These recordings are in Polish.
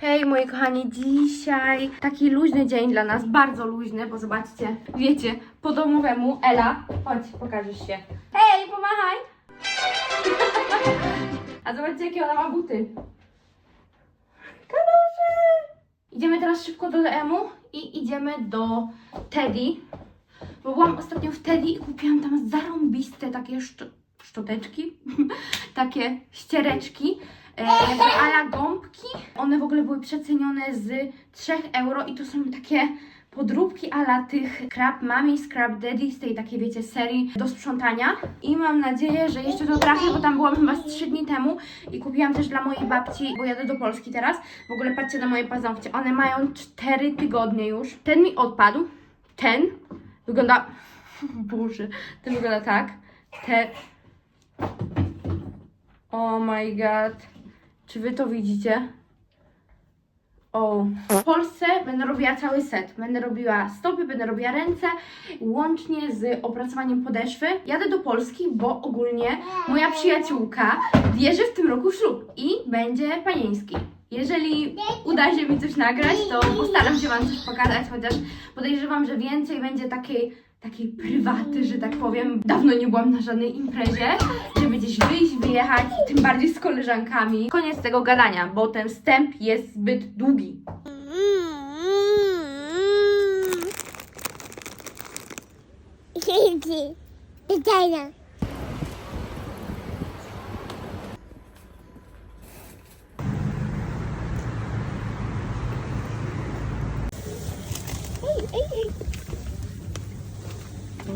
Hej moi kochani, dzisiaj taki luźny dzień dla nas, bardzo luźny, bo zobaczcie, wiecie, po domowemu, Ela, chodź, pokażesz się. Hej, pomachaj! A zobaczcie, jakie ona ma buty. Kaluże! Idziemy teraz szybko do DM-u i idziemy do Teddy, bo byłam ostatnio w Teddy i kupiłam tam zarąbiste takie szcz- szczoteczki, takie ściereczki, e, ala gąbki. One w ogóle były przecenione z 3 euro i to są takie podróbki ala tych Scrap Mami, Scrap Daddy z tej takiej, wiecie, serii do sprzątania. I mam nadzieję, że jeszcze to trafię, bo tam byłam chyba z 3 dni temu i kupiłam też dla mojej babci, bo jadę do Polski teraz. W ogóle patrzcie na moje paznokcie, one mają 4 tygodnie już. Ten mi odpadł, ten wygląda... Boże, ten wygląda tak. Ten... Oh my god. Czy wy to widzicie? O. W Polsce będę robiła cały set. Będę robiła stopy, będę robiła ręce, łącznie z opracowaniem podeszwy. Jadę do Polski, bo ogólnie moja przyjaciółka bierze w tym roku ślub i będzie panieński. Jeżeli uda się mi coś nagrać, to postaram się Wam coś pokazać, chociaż podejrzewam, że więcej będzie takiej, takiej prywaty, że tak powiem. Dawno nie byłam na żadnej imprezie, żeby gdzieś wyjść, wyjechać, tym bardziej z koleżankami. Koniec tego gadania, bo ten wstęp jest zbyt długi. Pytania.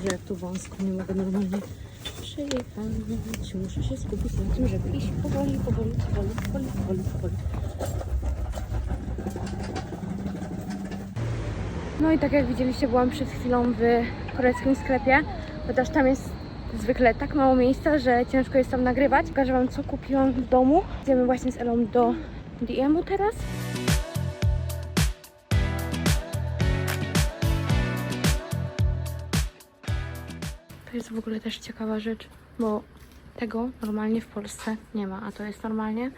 Może jak tu wąsko, nie mogę normalnie przejechać. Muszę się skupić na tym, żeby iść powoli, powoli, powoli, powoli, powoli, powoli. No i tak jak widzieliście, byłam przed chwilą w koreańskim sklepie, chociaż tam jest zwykle tak mało miejsca, że ciężko jest tam nagrywać. Pokażę Wam, co kupiłam w domu. Idziemy właśnie z Elą do DM-u teraz. To jest w ogóle też ciekawa rzecz, bo tego normalnie w Polsce nie ma, a to jest normalnie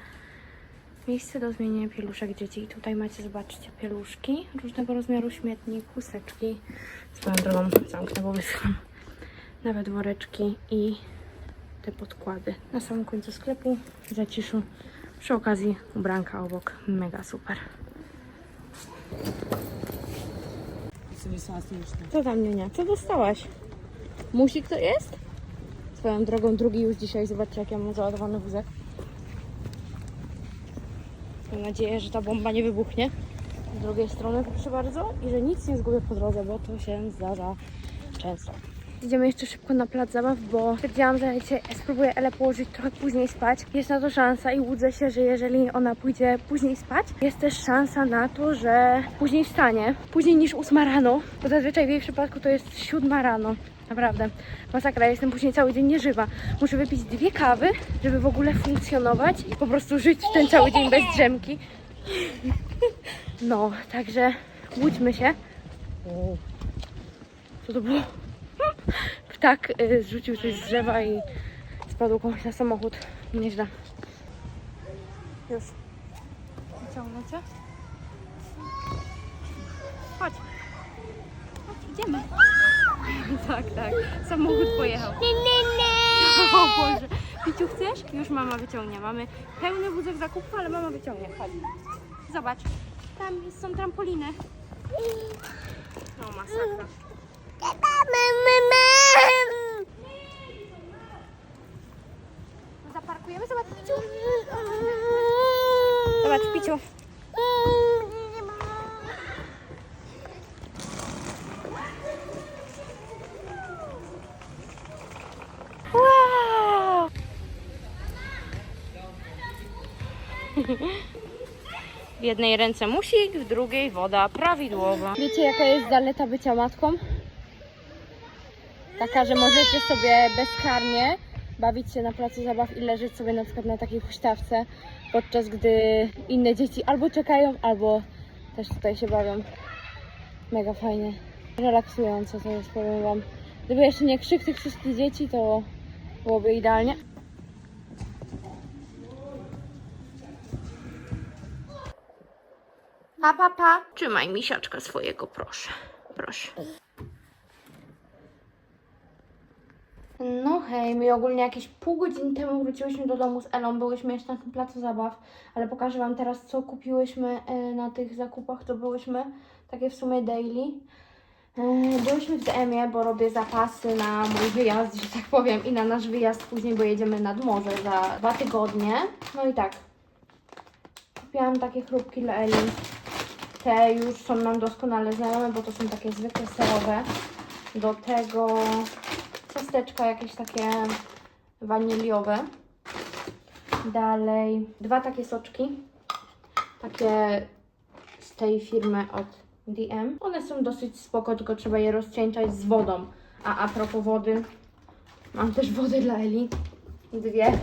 miejsce do zmienienia pieluszek dzieci. I tutaj macie, zobaczcie, pieluszki różnego rozmiaru, śmietnik, chusteczki. Swoją drogą zamknę, bo wyscham. Nawet woreczki i te podkłady. Na samym końcu sklepu, w zaciszu. Przy okazji ubranka obok. Mega super. Co tam, Niunia? Co dostałaś? Musik to jest? Swoją drogą drugi już dzisiaj. Zobaczcie, jak ja mam załadowany wózek. Mam nadzieję, że ta bomba nie wybuchnie. Z drugiej strony, proszę bardzo. I że nic nie zgubię po drodze, bo to się zdarza często. Idziemy jeszcze szybko na plac zabaw, bo stwierdziłam, że dzisiaj spróbuję Elę położyć trochę później spać. Jest na to szansa i łudzę się, że jeżeli ona pójdzie później spać, jest też szansa na to, że później wstanie. Później niż 8 rano, bo zazwyczaj w jej przypadku to jest 7 rano. Naprawdę, masakra, ja jestem później cały dzień nieżywa. Muszę wypić dwie kawy, żeby w ogóle funkcjonować i po prostu żyć ten cały dzień bez drzemki. No, także łudźmy się. Co to było? Ptak y, zrzucił coś z drzewa i spadł komuś na samochód. Nieźle. Już. Wyciągnę cię. Chodź. Chodź, idziemy. Tak, tak. Samochód pojechał. O Boże. Piciu, chcesz? Już mama wyciągnie. Mamy pełny wózek zakupów, ale mama wyciągnie. Chodź. Zobacz. Tam są trampoliny. No masakra. Zaparkujemy? Zobacz, Piciu. Zobacz, Piciu. Wow! W jednej ręce musik, w drugiej woda prawidłowa. Wiecie jaka jest zaleta bycia matką? Taka, że możecie sobie bezkarnie bawić się na placu zabaw i leżeć sobie na przykład na takiej huśtawce, podczas gdy inne dzieci albo czekają, albo też tutaj się bawią. Mega fajnie. Relaksujące to jest, powiem wam. Gdyby jeszcze nie krzyk tych wszystkich dzieci, to byłoby idealnie. Pa, pa, pa. Trzymaj misiaczka swojego, proszę. Proszę. No hej, my ogólnie jakieś pół godziny temu wróciłyśmy do domu z Elą, byłyśmy jeszcze na tym placu zabaw, ale pokażę Wam teraz, co kupiłyśmy e, na tych zakupach, to byłyśmy takie w sumie daily. E, Byłyśmy w DM-ie, bo robię zapasy na mój wyjazd, że tak powiem, i na nasz wyjazd później, bo jedziemy nad morze za dwa tygodnie. No i tak, kupiłam takie chrupki dla Eli. Te już są nam doskonale znajome, bo to są takie zwykłe serowe. Do tego ciasteczka jakieś takie waniliowe. Dalej dwa takie soczki. Takie z tej firmy od DM. One są dosyć spoko, tylko trzeba je rozcieńczać z wodą. A a propos wody, mam też wody dla Eli. Dwie.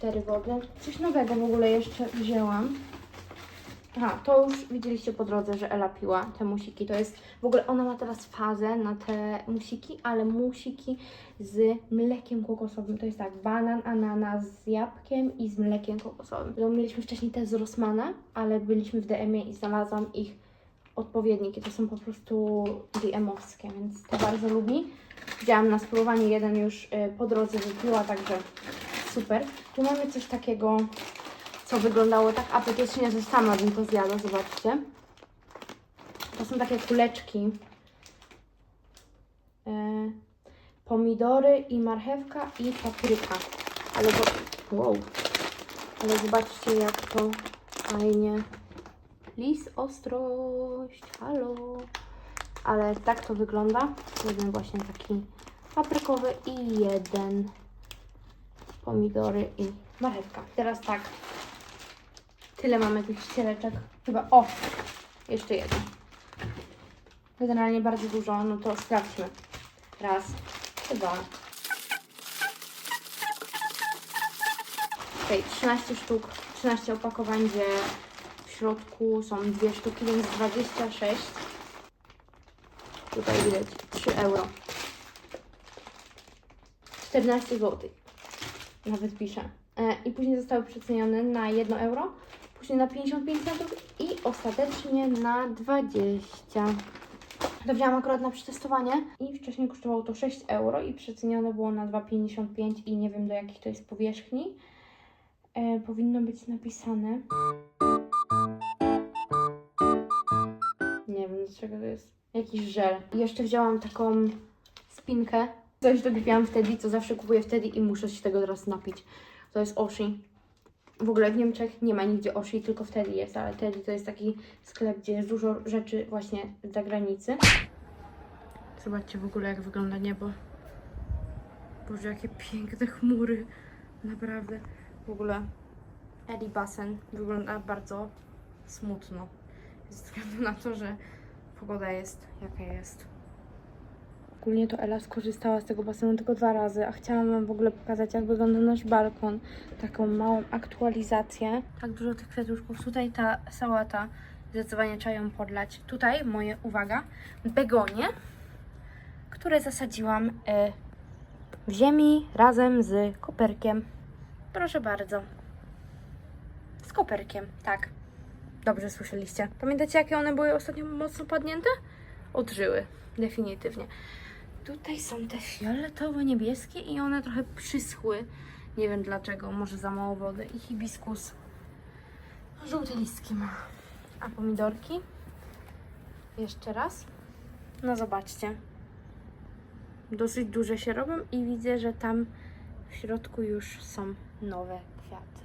Cztery wody. Coś nowego w ogóle jeszcze wzięłam. Aha, to już widzieliście po drodze, że Ela piła te musiki. To jest, w ogóle ona ma teraz fazę na te musiki, ale musiki z mlekiem kokosowym. To jest tak, banan, ananas z jabłkiem i z mlekiem kokosowym. Mieliśmy wcześniej te z Rossmana, ale byliśmy w DM-ie i znalazłam ich odpowiedniki. To są po prostu DM-owskie, więc to bardzo lubi. Wzięłam na spróbowanie jeden już y, po drodze wypiła, także super. Tu mamy coś takiego co wyglądało tak apetycznie, że sama bym to zjadła, zobaczcie. To są takie kuleczki. E, pomidory i marchewka i papryka. Ale bo... Wow. Ale zobaczcie jak to fajnie. Lis ostrość, halo. Ale tak to wygląda. Jeden właśnie taki paprykowy i jeden pomidory i marchewka. Teraz tak, Tyle mamy tych ściereczek. Chyba. O! Jeszcze jedno. Generalnie bardzo dużo, no to sprawdźmy. Raz, dwa. Okej, 13 sztuk, 13 opakowań, gdzie w środku są dwie sztuki, więc 26. Tutaj widać 3 euro. 14 zł. Nawet piszę. E, I później zostały przecenione na 1 euro później na 55 centów i ostatecznie na 20. To wzięłam akurat na przetestowanie i wcześniej kosztowało to 6 euro i przecenione było na 2,55 i nie wiem do jakich to jest powierzchni. E, powinno być napisane. Nie wiem do czego to jest. Jakiś żel. I jeszcze wzięłam taką spinkę. Coś to kupiłam wtedy, co zawsze kupuję wtedy i muszę się tego teraz napić. To jest Oshi. W ogóle w Niemczech nie ma nigdzie Oshi, tylko w Teddy jest, ale Teddy to jest taki sklep, gdzie jest dużo rzeczy właśnie z zagranicy. Zobaczcie w ogóle jak wygląda niebo. Boże, jakie piękne chmury. Naprawdę. W ogóle Eddie basen wygląda bardzo smutno. Ze względu na to, że pogoda jest jaka jest. Ogólnie to Ela skorzystała z tego basenu tylko dwa razy, a chciałam Wam w ogóle pokazać, jak wygląda nasz balkon. Taką małą aktualizację. Tak dużo tych kwiatuszków. Tutaj ta sałata zdecydowanie trzeba ją podlać. Tutaj moje, uwaga, begonie, które zasadziłam e, w ziemi razem z koperkiem. Proszę bardzo. Z koperkiem, tak. Dobrze słyszeliście. Pamiętacie, jakie one były ostatnio mocno padnięte? Odżyły, definitywnie. Tutaj są te fioletowo niebieskie i one trochę przyschły. Nie wiem dlaczego, może za mało wody. I hibiskus żółte listki ma. A pomidorki? Jeszcze raz. No zobaczcie. Dosyć duże się robią i widzę, że tam w środku już są nowe kwiaty.